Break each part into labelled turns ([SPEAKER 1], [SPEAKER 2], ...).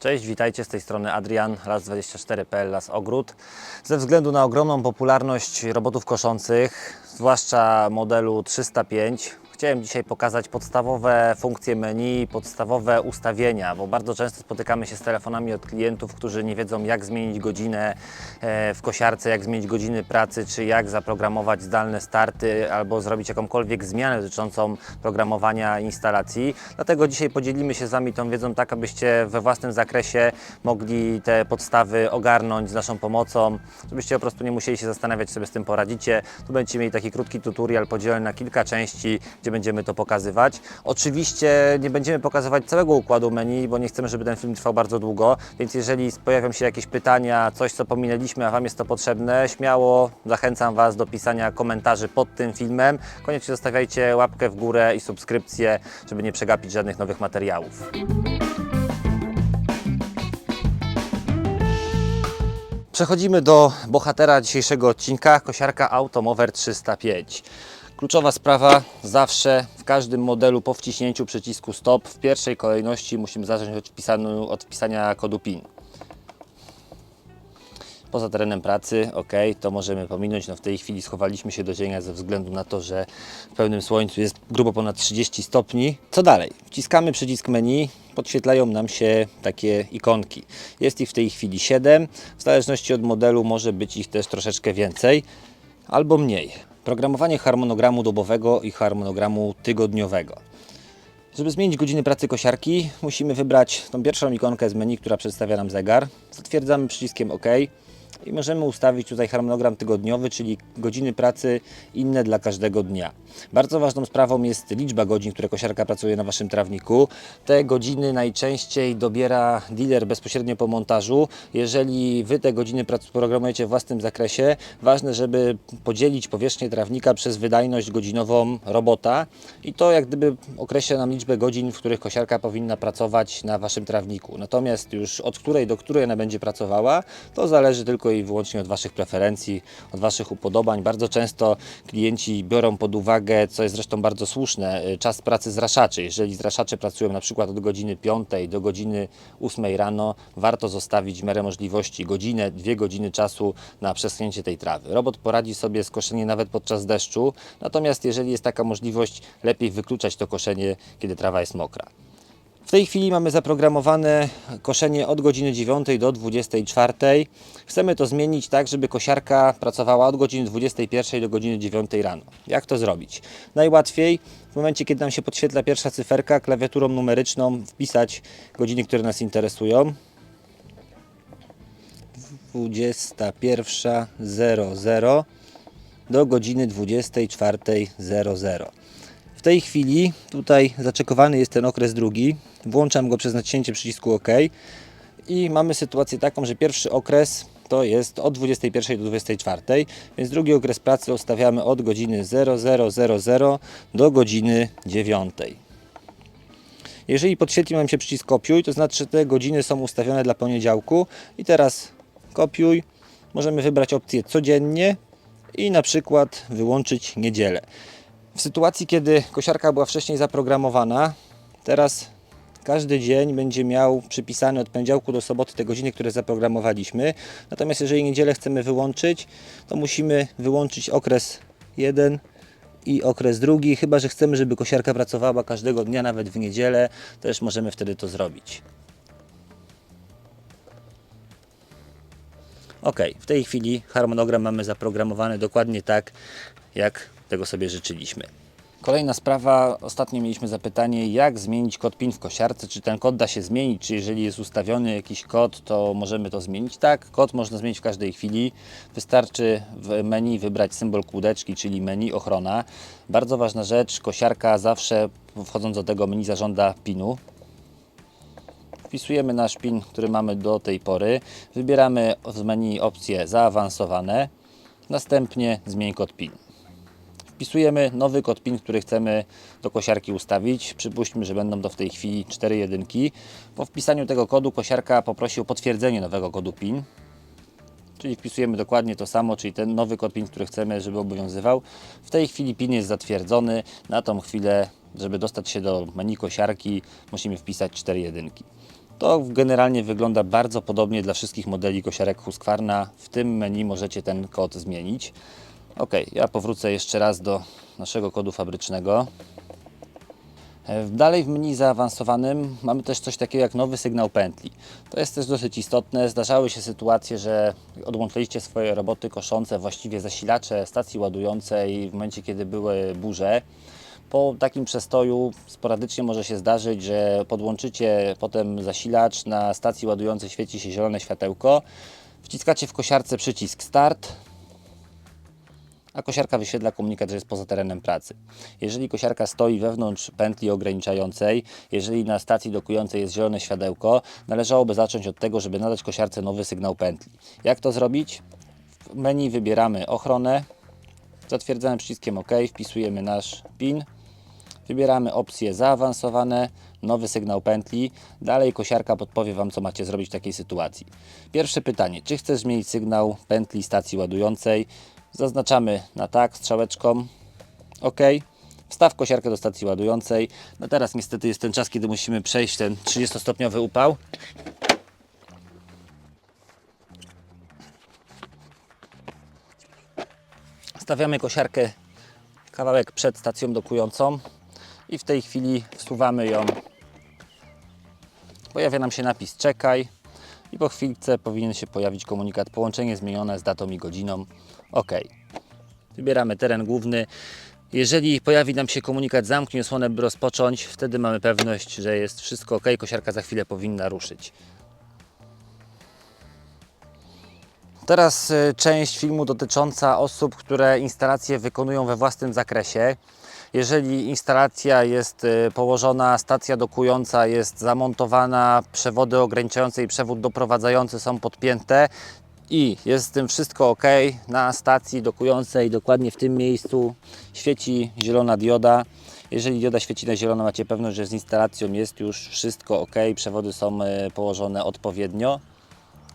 [SPEAKER 1] Cześć, witajcie z tej strony Adrian, las24.pl, Las Ogród. Ze względu na ogromną popularność robotów koszących, zwłaszcza modelu 305, chciałem dzisiaj pokazać podstawowe funkcje menu, podstawowe ustawienia, bo bardzo często spotykamy się z telefonami od klientów, którzy nie wiedzą jak zmienić godzinę e, w kosiarce, jak zmienić godziny pracy, czy jak zaprogramować zdalne starty albo zrobić jakąkolwiek zmianę dotyczącą programowania instalacji. Dlatego dzisiaj podzielimy się z Wami tą wiedzą tak, abyście we własnym zakresie mogli te podstawy ogarnąć z naszą pomocą, żebyście po prostu nie musieli się zastanawiać, sobie z tym poradzicie. Tu będziecie mieli taki krótki tutorial podzielony na kilka części, gdzie będziemy to pokazywać. Oczywiście nie będziemy pokazywać całego układu menu, bo nie chcemy, żeby ten film trwał bardzo długo, więc jeżeli pojawią się jakieś pytania, coś co pominęliśmy, a Wam jest to potrzebne, śmiało zachęcam Was do pisania komentarzy pod tym filmem. Koniecznie zostawiajcie łapkę w górę i subskrypcję, żeby nie przegapić żadnych nowych materiałów. Przechodzimy do bohatera dzisiejszego odcinka, kosiarka Automover 305. Kluczowa sprawa, zawsze w każdym modelu po wciśnięciu przycisku stop w pierwszej kolejności musimy zacząć od, wpisanu, od wpisania kodu PIN. Poza terenem pracy, ok, to możemy pominąć. No w tej chwili schowaliśmy się do cienia ze względu na to, że w pełnym słońcu jest grubo ponad 30 stopni. Co dalej? Wciskamy przycisk menu, podświetlają nam się takie ikonki. Jest ich w tej chwili 7. W zależności od modelu może być ich też troszeczkę więcej albo mniej. Programowanie harmonogramu dobowego i harmonogramu tygodniowego. Żeby zmienić godziny pracy kosiarki, musimy wybrać tą pierwszą ikonkę z menu, która przedstawia nam zegar. Zatwierdzamy przyciskiem OK i możemy ustawić tutaj harmonogram tygodniowy, czyli godziny pracy inne dla każdego dnia. Bardzo ważną sprawą jest liczba godzin, które kosiarka pracuje na Waszym trawniku. Te godziny najczęściej dobiera dealer bezpośrednio po montażu. Jeżeli Wy te godziny programujecie w własnym zakresie, ważne, żeby podzielić powierzchnię trawnika przez wydajność godzinową robota i to jak gdyby określa nam liczbę godzin, w których kosiarka powinna pracować na Waszym trawniku. Natomiast już od której do której ona będzie pracowała, to zależy tylko i wyłącznie od Waszych preferencji, od Waszych upodobań. Bardzo często klienci biorą pod uwagę, co jest zresztą bardzo słuszne, y, czas pracy zraszaczy. Jeżeli zraszacze pracują na przykład od godziny 5 do godziny 8 rano, warto zostawić w miarę możliwości godzinę, dwie godziny czasu na przeschnięcie tej trawy. Robot poradzi sobie z koszeniem nawet podczas deszczu, natomiast jeżeli jest taka możliwość, lepiej wykluczać to koszenie, kiedy trawa jest mokra. W tej chwili mamy zaprogramowane koszenie od godziny 9 do 24. Chcemy to zmienić tak, żeby kosiarka pracowała od godziny 21 do godziny 9 rano. Jak to zrobić? Najłatwiej w momencie, kiedy nam się podświetla pierwsza cyferka, klawiaturą numeryczną wpisać godziny, które nas interesują. 21.00 do godziny 24.00. W tej chwili tutaj zaczekowany jest ten okres drugi. Włączam go przez naciśnięcie przycisku OK i mamy sytuację taką, że pierwszy okres to jest od 21 do 24, więc drugi okres pracy ustawiamy od godziny 0000 do godziny 9. Jeżeli podświetli nam się przycisk kopiuj, to znaczy, że te godziny są ustawione dla poniedziałku i teraz kopiuj. Możemy wybrać opcję codziennie i na przykład wyłączyć niedzielę. W sytuacji, kiedy kosiarka była wcześniej zaprogramowana, teraz każdy dzień będzie miał przypisane od poniedziałku do soboty te godziny, które zaprogramowaliśmy. Natomiast jeżeli niedzielę chcemy wyłączyć, to musimy wyłączyć okres jeden i okres drugi, chyba że chcemy, żeby kosiarka pracowała każdego dnia, nawet w niedzielę, też możemy wtedy to zrobić. Ok, w tej chwili harmonogram mamy zaprogramowany dokładnie tak, jak tego sobie życzyliśmy. Kolejna sprawa, ostatnio mieliśmy zapytanie, jak zmienić kod PIN w kosiarce, czy ten kod da się zmienić, czy jeżeli jest ustawiony jakiś kod, to możemy to zmienić. Tak, kod można zmienić w każdej chwili, wystarczy w menu wybrać symbol kłódeczki, czyli menu ochrona. Bardzo ważna rzecz, kosiarka zawsze wchodząc do tego menu zażąda PIN-u, Wpisujemy nasz PIN, który mamy do tej pory. Wybieramy z menu opcje zaawansowane. Następnie zmień kod PIN. Wpisujemy nowy kod PIN, który chcemy do kosiarki ustawić. Przypuśćmy, że będą to w tej chwili 4 jedynki. Po wpisaniu tego kodu kosiarka poprosi o potwierdzenie nowego kodu PIN. Czyli wpisujemy dokładnie to samo, czyli ten nowy kod PIN, który chcemy, żeby obowiązywał. W tej chwili PIN jest zatwierdzony. Na tą chwilę, żeby dostać się do menu kosiarki, musimy wpisać 4 jedynki. To generalnie wygląda bardzo podobnie dla wszystkich modeli kosiarek Husqvarna. W tym menu możecie ten kod zmienić. Ok, ja powrócę jeszcze raz do naszego kodu fabrycznego. E, Dalej w menu zaawansowanym mamy też coś takiego jak nowy sygnał pętli. To jest też dosyć istotne. Zdarzały się sytuacje, że odłączyliście swoje roboty koszące, właściwie zasilacze stacji ładującej w momencie, kiedy były burze. Po takim przestoju sporadycznie może się zdarzyć, że podłączycie potem zasilacz, na stacji ładującej świeci się zielone światełko, wciskacie w kosiarce przycisk start, a kosiarka wyświetla komunikat, że jest poza terenem pracy. Jeżeli kosiarka stoi wewnątrz pętli ograniczającej, jeżeli na stacji dokującej jest zielone światełko, należałoby zacząć od tego, żeby nadać kosiarce nowy sygnał pętli. Jak to zrobić? W menu wybieramy ochronę, zatwierdzamy przyciskiem OK, wpisujemy nasz PIN, wybieramy opcje zaawansowane, nowy sygnał pętli. Dalej kosiarka podpowie Wam, co macie zrobić w takiej sytuacji. Pierwsze pytanie, czy chcesz zmienić sygnał pętli stacji ładującej? Zaznaczamy na tak strzałeczką. OK. Wstaw kosiarkę do stacji ładującej. No teraz niestety jest ten czas, kiedy musimy przejść ten 30-stopniowy upał. Stawiamy kosiarkę kawałek przed stacją dokującą i w tej chwili wsuwamy ją. Pojawia nam się napis czekaj i po chwilce powinien się pojawić komunikat połączenie zmienione z datą i godziną. OK. Wybieramy teren główny. Jeżeli pojawi nam się komunikat zamknij osłonę, by rozpocząć, wtedy mamy pewność, że jest wszystko OK. Kosiarka za chwilę powinna ruszyć. Teraz y, część filmu dotycząca osób, które instalacje wykonują we własnym zakresie. Jeżeli instalacja jest y, położona, stacja dokująca jest zamontowana, przewody ograniczające i przewód doprowadzający są podpięte i jest z tym wszystko ok, na stacji dokującej dokładnie w tym miejscu świeci zielona dioda. Jeżeli dioda świeci na zielono, macie pewność, że z instalacją jest już wszystko ok, przewody są y, położone odpowiednio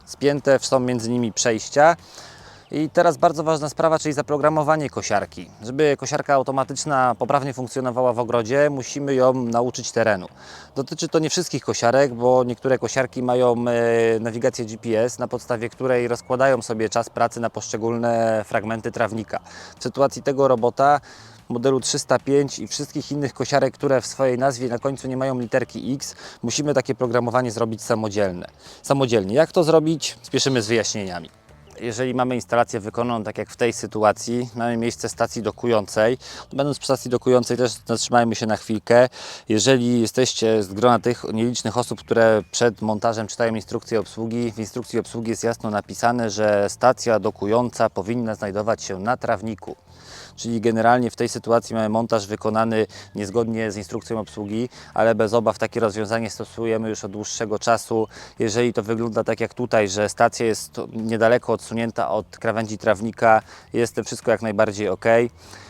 [SPEAKER 1] spięte, są między nimi przejścia. I teraz bardzo ważna sprawa, czyli zaprogramowanie kosiarki. Żeby kosiarka automatyczna poprawnie funkcjonowała w ogrodzie, musimy ją nauczyć terenu. Dotyczy to nie wszystkich kosiarek, bo niektóre kosiarki mają e, nawigację GPS, na podstawie której rozkładają sobie czas pracy na poszczególne fragmenty trawnika. W sytuacji tego robota modelu 305 i wszystkich innych kosiarek, które w swojej nazwie na końcu nie mają literki X, musimy takie programowanie zrobić samodzielne. Samodzielnie. Jak to zrobić? Spieszymy z wyjaśnieniami. Jeżeli mamy instalację wykonaną tak jak w tej sytuacji, mamy miejsce stacji dokującej, będąc przy stacji dokującej też zatrzymajmy się na chwilkę. Jeżeli jesteście z grona tych nielicznych osób, które przed montażem czytają instrukcję obsługi, w instrukcji obsługi jest jasno napisane, że stacja dokująca powinna znajdować się na trawniku. Czyli generalnie w tej sytuacji mamy montaż wykonany niezgodnie z instrukcją obsługi, ale bez obaw takie rozwiązanie stosujemy już od dłuższego czasu. Jeżeli to wygląda tak jak tutaj, że stacja jest niedaleko odsunięta od krawędzi trawnika, jest to wszystko jak najbardziej ok.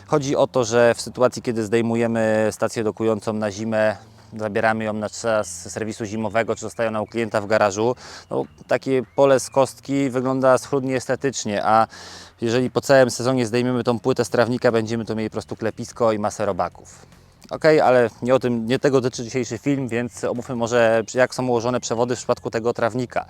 [SPEAKER 1] Chodzi o to, że w sytuacji, kiedy zdejmujemy stację dokującą na zimę, zabieramy ją na czas serwisu zimowego, czy zostaje ona u klienta w garażu, no, takie pole z kostki wygląda schludnie estetycznie, a jeżeli po całym sezonie zdejmiemy tą płytę z trawnika, będziemy to mieli po prostu klepisko i masę robaków. Ok, ale nie o tym, nie tego dotyczy dzisiejszy film, więc omówmy może jak są ułożone przewody w przypadku tego trawnika.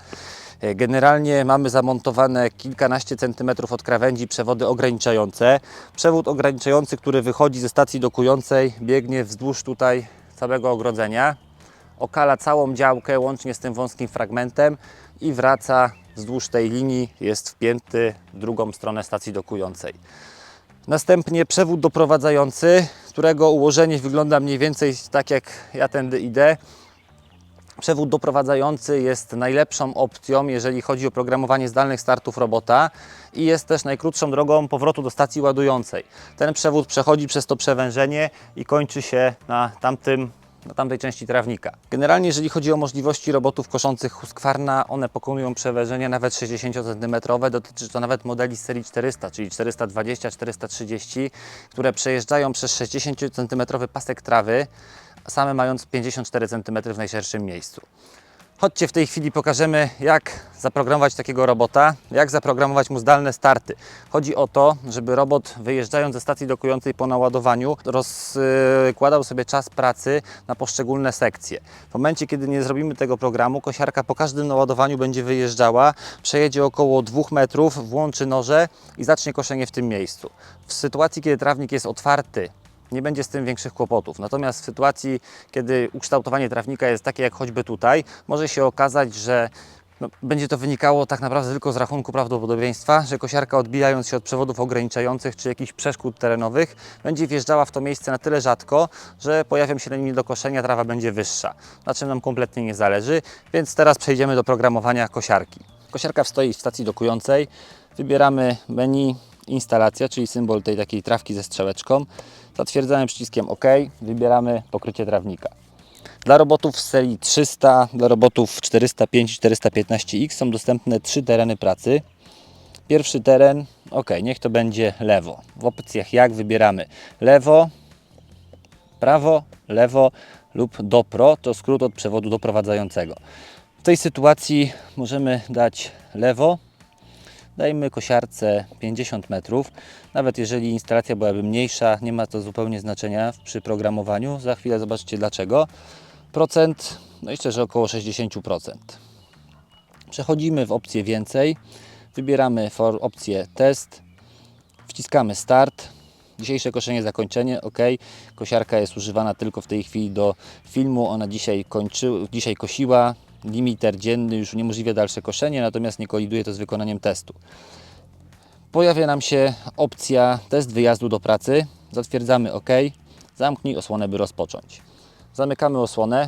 [SPEAKER 1] E, Generalnie mamy zamontowane kilkanaście centymetrów od krawędzi przewody ograniczające. Przewód ograniczający, który wychodzi ze stacji dokującej, biegnie wzdłuż tutaj całego ogrodzenia, okala całą działkę łącznie z tym wąskim fragmentem i wraca wzdłuż tej linii, jest wpięty w drugą stronę stacji dokującej. Następnie przewód doprowadzający, którego ułożenie wygląda mniej więcej tak jak ja tędy idę. Przewód doprowadzający jest najlepszą opcją, jeżeli chodzi o programowanie zdalnych startów robota i jest też najkrótszą drogą powrotu do stacji ładującej. Ten przewód przechodzi przez to przewężenie i kończy się na tamtym na tamtej części trawnika. Generalnie, jeżeli chodzi o możliwości robotów koszących Husqvarna, one pokonują przewężenia nawet 60 cm. Dotyczy to nawet modeli serii 400, czyli 420, 430, które przejeżdżają przez 60 cm pasek trawy, same mając 54 cm w najszerszym miejscu. Chodźcie w tej chwili pokażemy, jak zaprogramować takiego robota, jak zaprogramować mu zdalne starty. Chodzi o to, żeby robot wyjeżdżając ze stacji dokującej po naładowaniu rozkładał sobie czas pracy na poszczególne sekcje. W momencie, kiedy nie zrobimy tego programu, kosiarka po każdym naładowaniu będzie wyjeżdżała, przejedzie około 2 metrów, włączy noże i zacznie koszenie w tym miejscu. W sytuacji, kiedy trawnik jest otwarty, nie będzie z tym większych kłopotów. Natomiast w sytuacji, kiedy ukształtowanie trawnika jest takie jak choćby tutaj, może się okazać, że no, będzie to wynikało tak naprawdę tylko z rachunku prawdopodobieństwa, że kosiarka odbijając się od przewodów ograniczających czy jakichś przeszkód terenowych, będzie wjeżdżała w to miejsce na tyle rzadko, że pojawią się nim do koszenia, trawa będzie wyższa, na czym nam kompletnie nie zależy. Więc teraz przejdziemy do programowania kosiarki. Kosiarka stoi w stacji dokującej, wybieramy menu instalacja, czyli symbol tej takiej trawki ze strzałeczką. Zatwierdzamy przyciskiem OK, wybieramy pokrycie trawnika. Dla robotów z serii 300, dla robotów 405 i 415X są dostępne trzy tereny pracy. Pierwszy teren, ok, niech to będzie lewo. W opcjach jak wybieramy lewo, prawo, lewo lub dopro, to skrót od przewodu doprowadzającego. W tej sytuacji możemy dać lewo, dajmy kosiarce 50 metrów. Nawet jeżeli instalacja byłaby mniejsza, nie ma to zupełnie znaczenia przy programowaniu. Za chwilę zobaczycie dlaczego. Procent, no myślę, że około 60%. Przechodzimy w opcję więcej. Wybieramy opcję test. Wciskamy start. Dzisiejsze koszenie zakończenie, ok. Kosiarka jest używana tylko w tej chwili do filmu. Ona dzisiaj, kończy, dzisiaj kosiła. Limiter dzienny już uniemożliwia dalsze koszenie, natomiast nie koliduje to z wykonaniem testu. Pojawia nam się opcja test wyjazdu do pracy. Zatwierdzamy OK. Zamknij osłonę, by rozpocząć. Zamykamy osłonę.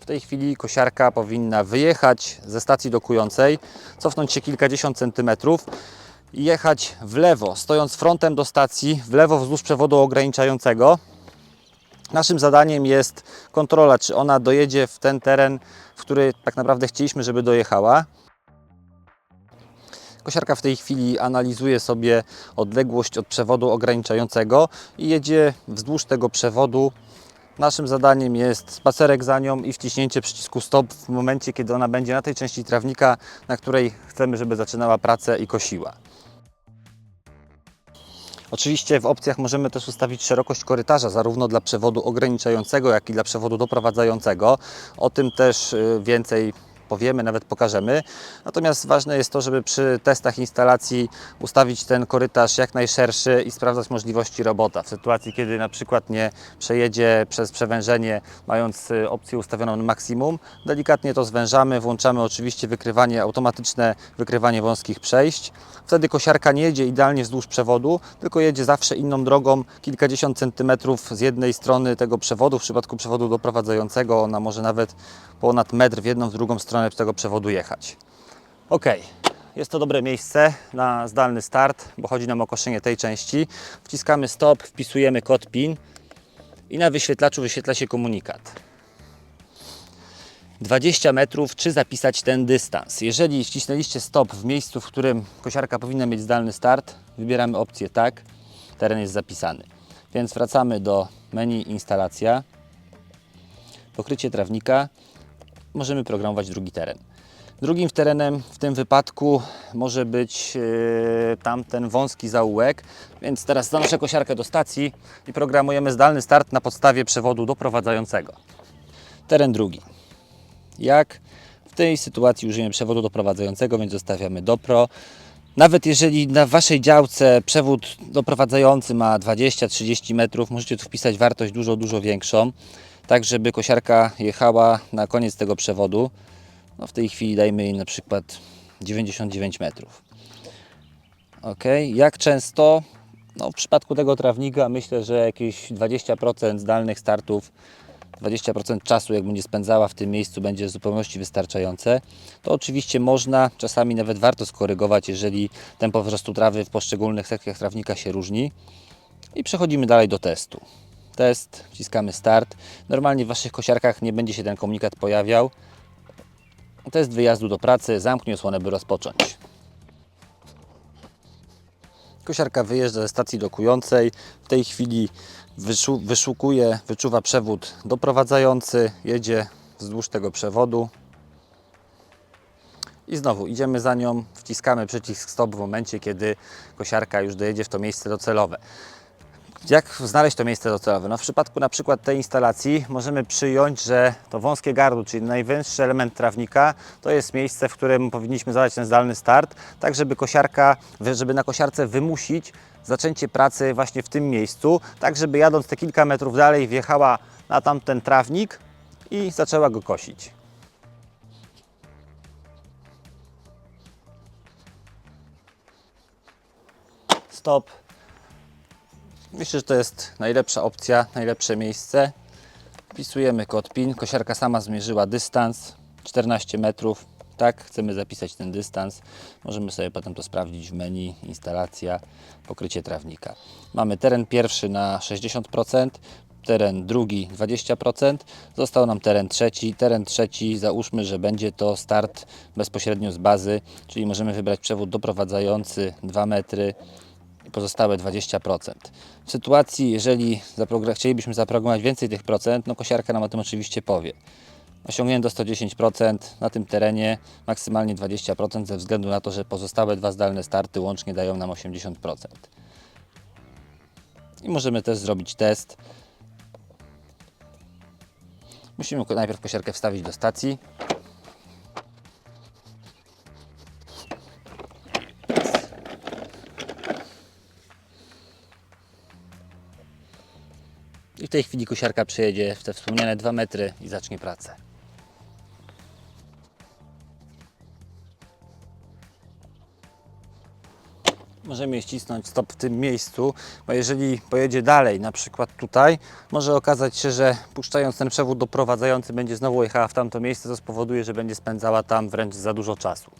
[SPEAKER 1] W tej chwili kosiarka powinna wyjechać ze stacji dokującej, cofnąć się kilkadziesiąt centymetrów i jechać w lewo, stojąc frontem do stacji, w lewo wzdłuż przewodu ograniczającego. Naszym zadaniem jest kontrola, czy ona dojedzie w ten teren, w który tak naprawdę chcieliśmy, żeby dojechała. Kosiarka w tej chwili analizuje sobie odległość od przewodu ograniczającego i jedzie wzdłuż tego przewodu. Naszym zadaniem jest spacerek za nią i wciśnięcie przycisku stop w momencie, kiedy ona będzie na tej części trawnika, na której chcemy, żeby zaczynała pracę i kosiła. Oczywiście w opcjach możemy też ustawić szerokość korytarza zarówno dla przewodu ograniczającego, jak i dla przewodu doprowadzającego. O tym też y, więcej powiemy, nawet pokażemy. Natomiast ważne jest to, żeby przy testach instalacji ustawić ten korytarz jak najszerszy i sprawdzać możliwości robota. W sytuacji, kiedy na przykład nie przejedzie przez przewężenie, mając y, opcję ustawioną na maksimum, delikatnie to zwężamy, włączamy oczywiście wykrywanie, automatyczne wykrywanie wąskich przejść. Wtedy kosiarka nie jedzie idealnie wzdłuż przewodu, tylko jedzie zawsze inną drogą, kilkadziesiąt centymetrów z jednej strony tego przewodu. W przypadku przewodu doprowadzającego ona może nawet ponad metr w jedną, w drugą stronę tego przewodu jechać. Ok, jest to dobre miejsce na zdalny start, bo chodzi nam o koszenie tej części. Wciskamy stop, wpisujemy kod PIN i na wyświetlaczu wyświetla się komunikat. 20 metrów, czy zapisać ten dystans. Jeżeli wcisnęliście stop w miejscu, w którym kosiarka powinna mieć zdalny start, wybieramy opcję tak, teren jest zapisany. Więc wracamy do menu instalacja, pokrycie trawnika, możemy programować drugi teren. Drugim terenem w tym wypadku może być yy, tamten wąski zaułek, więc teraz zanoszę kosiarkę do stacji i programujemy zdalny start na podstawie przewodu doprowadzającego. Teren drugi. Jak w tej sytuacji użyjemy przewodu doprowadzającego, więc zostawiamy dopro. Nawet jeżeli na Waszej działce przewód doprowadzający ma 20-30 metrów, możecie tu wpisać wartość dużo, dużo większą, tak żeby kosiarka jechała na koniec tego przewodu. No w tej chwili dajmy jej na przykład 99 metrów. Ok, jak często? No, w przypadku tego trawnika myślę, że jakieś 20% zdalnych startów 20% czasu, jak będzie spędzała w tym miejscu, będzie w zupełności wystarczające. To oczywiście można, czasami nawet warto skorygować, jeżeli tempo wzrostu trawy w poszczególnych sekcjach trawnika się różni. I przechodzimy dalej do testu. Test, wciskamy start. Normalnie w Waszych kosiarkach nie będzie się ten komunikat pojawiał. Test wyjazdu do pracy, zamknij osłonę, by rozpocząć. Kosiarka wyjeżdża ze stacji dokującej. W tej chwili wyszu- wyszukuje, wyczuwa przewód doprowadzający, jedzie wzdłuż tego przewodu. I znowu idziemy za nią, wciskamy przycisk stop w momencie, kiedy kosiarka już dojedzie w to miejsce docelowe. Jak znaleźć to miejsce docelowe? No w przypadku na przykład tej instalacji możemy przyjąć, że to wąskie gardło, czyli najwęższy element trawnika, to jest miejsce, w którym powinniśmy zadać ten zdalny start, tak żeby kosiarka, żeby na kosiarce wymusić zaczęcie pracy właśnie w tym miejscu, tak żeby jadąc te kilka metrów dalej wjechała na tamten trawnik i zaczęła go kosić. Stop. Myślę, że to jest najlepsza opcja, najlepsze miejsce. Wpisujemy kod PIN. Kosiarka sama zmierzyła dystans 14 metrów. Tak, chcemy zapisać ten dystans. Możemy sobie potem to sprawdzić w menu, instalacja, pokrycie trawnika. Mamy teren pierwszy na 60%, teren drugi 20%, został nam teren trzeci. Teren trzeci załóżmy, że będzie to start bezpośrednio z bazy, czyli możemy wybrać przewód doprowadzający 2 metry, pozostałe 20%. W sytuacji, jeżeli chcielibyśmy zaprogramować więcej tych procent, no kosiarka nam o tym oczywiście powie. Osiągnięto 110% na tym terenie, maksymalnie 20% ze względu na to, że pozostałe dwa zdalne starty łącznie dają nam 80%. I możemy też zrobić test. Musimy najpierw kosiarkę wstawić do stacji. Tej chwili kosiarka przejedzie w te wspomniane 2 metry i zacznie pracę. Możemy ścisnąć stop w tym miejscu, bo jeżeli pojedzie dalej, na przykład tutaj, może okazać się, że puszczając ten przewód doprowadzający będzie znowu jechała w tamto miejsce, co spowoduje, że będzie spędzała tam wręcz za dużo czasu.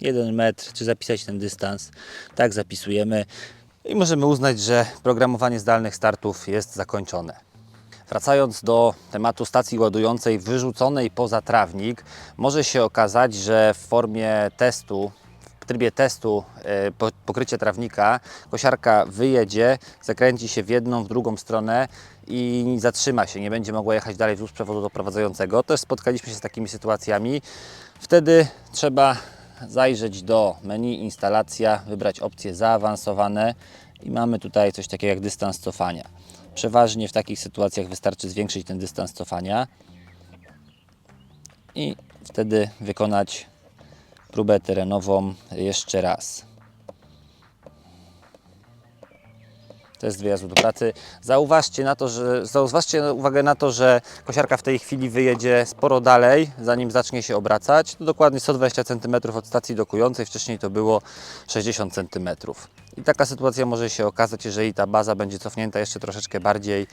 [SPEAKER 1] 1 metr, czy zapisać ten dystans. Tak zapisujemy i możemy uznać, że programowanie zdalnych startów jest zakończone. Wracając do tematu stacji ładującej wyrzuconej poza trawnik, może się okazać, że w formie testu, w trybie testu e, po- pokrycie trawnika, kosiarka wyjedzie, zakręci się w jedną, w drugą stronę i zatrzyma się, nie będzie mogła jechać dalej wzdłuż przewodu doprowadzającego. Też spotkaliśmy się z takimi sytuacjami. Wtedy trzeba zajrzeć do menu instalacja, wybrać opcje zaawansowane i mamy tutaj coś takiego jak dystans cofania. Przeważnie w takich sytuacjach wystarczy zwiększyć ten dystans cofania i wtedy wykonać próbę terenową jeszcze raz. Test wyjazdu do pracy. Zauważcie, na to, że, zauważcie uwagę na to, że kosiarka w tej chwili wyjedzie sporo dalej, zanim zacznie się obracać. To dokładnie 120 cm od stacji dokującej, wcześniej to było 60 cm. I taka sytuacja może się okazać, jeżeli ta baza będzie cofnięta jeszcze troszeczkę bardziej,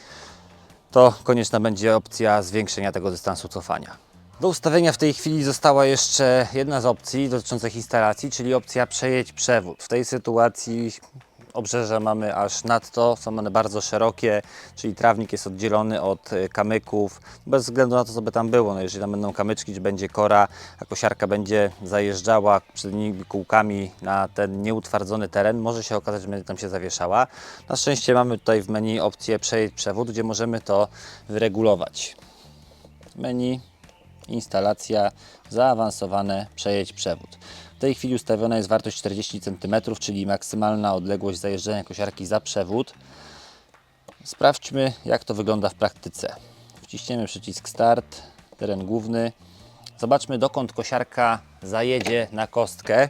[SPEAKER 1] to konieczna będzie opcja zwiększenia tego dystansu cofania. Do ustawienia w tej chwili została jeszcze jedna z opcji dotyczących instalacji, czyli opcja przejedź przewód. W tej sytuacji obrzeża mamy aż nadto, są one bardzo szerokie, czyli trawnik jest oddzielony od e, kamyków, bez względu na to, co by tam było. No jeżeli tam będą kamyczki, czy będzie kora, a kosiarka będzie zajeżdżała przednimi kółkami na ten nieutwardzony teren, może się okazać, że będzie tam się zawieszała. Na szczęście mamy tutaj w menu opcję przejedź przewód, gdzie możemy to wyregulować. Menu instalacja, zaawansowane, przejedź przewód. W tej chwili ustawiona jest wartość 40 cm, czyli maksymalna odległość zajeżdżania kosiarki za przewód. Sprawdźmy, jak to wygląda w praktyce. Wciśniemy przycisk Start, teren główny. Zobaczmy, dokąd kosiarka zajedzie na kostkę.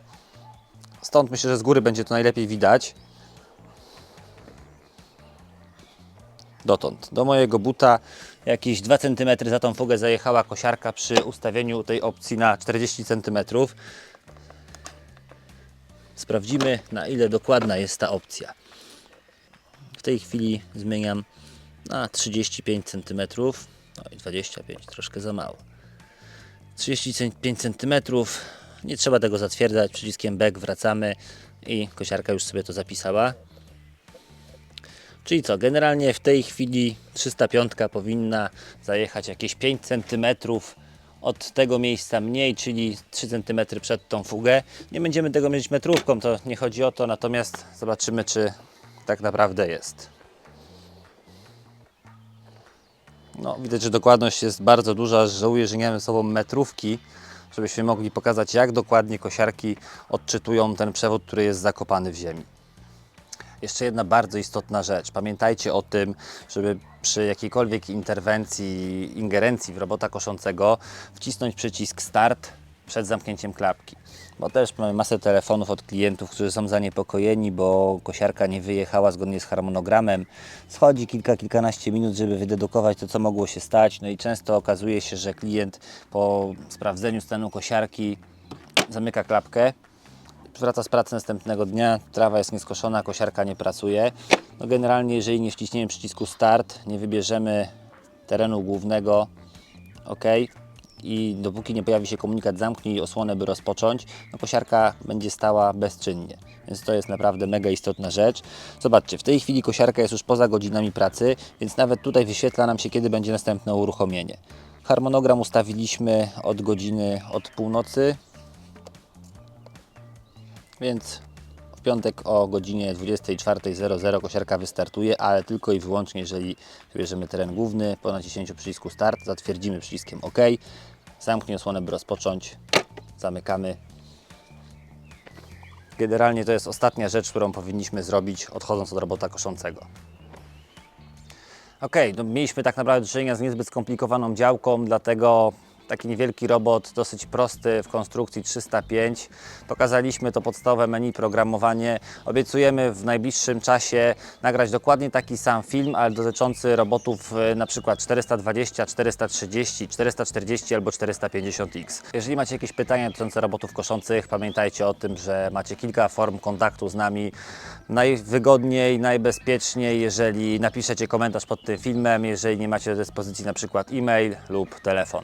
[SPEAKER 1] Stąd myślę, że z góry będzie to najlepiej widać. dotąd. Do mojego buta jakieś 2 cm za tą fugę zajechała kosiarka przy ustawieniu tej opcji na 40 cm. Sprawdzimy na ile dokładna jest ta opcja. W tej chwili zmieniam na 35 cm. No i 25, troszkę za mało. 35 cm. Nie trzeba tego zatwierdzać. Przyciskiem back wracamy i kosiarka już sobie to zapisała. Czyli co, generalnie w tej chwili 305 powinna zajechać jakieś 5 cm od tego miejsca mniej, czyli 3 cm przed tą fugę. Nie będziemy tego mierzyć metrówką, to nie chodzi o to, natomiast zobaczymy, czy tak naprawdę jest. No, widać, że dokładność jest bardzo duża. Żałuję, że nie mamy sobą metrówki, żebyśmy mogli pokazać, jak dokładnie kosiarki odczytują ten przewód, który jest zakopany w ziemi. Jeszcze jedna bardzo istotna rzecz. Pamiętajcie o tym, żeby przy jakiejkolwiek interwencji, ingerencji w robota koszącego wcisnąć przycisk start przed zamknięciem klapki. Bo też mamy masę telefonów od klientów, którzy są zaniepokojeni, bo kosiarka nie wyjechała zgodnie z harmonogramem. Schodzi kilka, kilkanaście minut, żeby wydedukować to, co mogło się stać. No i często okazuje się, że klient po sprawdzeniu stanu kosiarki zamyka klapkę, wraca z pracy następnego dnia, trawa jest nieskoszona, kosiarka nie pracuje. No generalnie, jeżeli nie wciśniemy przycisku start, nie wybierzemy terenu głównego, ok, i dopóki nie pojawi się komunikat zamknij osłonę, by rozpocząć, no kosiarka będzie stała bezczynnie. Więc to jest naprawdę mega istotna rzecz. Zobaczcie, w tej chwili kosiarka jest już poza godzinami pracy, więc nawet tutaj wyświetla nam się, kiedy będzie następne uruchomienie. Harmonogram ustawiliśmy od godziny od północy więc w piątek o godzinie 24.00 kosiarka wystartuje, ale tylko i wyłącznie, jeżeli wybierzemy teren główny, po naciśnięciu przycisku start, zatwierdzimy przyciskiem OK, zamknij osłonę, by rozpocząć, zamykamy. Generalnie to jest ostatnia rzecz, którą powinniśmy zrobić odchodząc od robota koszącego. Ok, no mieliśmy tak naprawdę do czynienia z niezbyt skomplikowaną działką, dlatego taki niewielki robot, dosyć prosty w konstrukcji 305. Pokazaliśmy to podstawowe menu, programowanie. Obiecujemy w najbliższym czasie nagrać dokładnie taki sam film, ale dotyczący robotów y, na przykład 420, 430, 440 albo 450X. Jeżeli macie jakieś pytania dotyczące robotów koszących, pamiętajcie o tym, że macie kilka form kontaktu z nami. Najwygodniej, najbezpieczniej, jeżeli napiszecie komentarz pod tym filmem, jeżeli nie macie do dyspozycji na przykład e-mail lub telefon.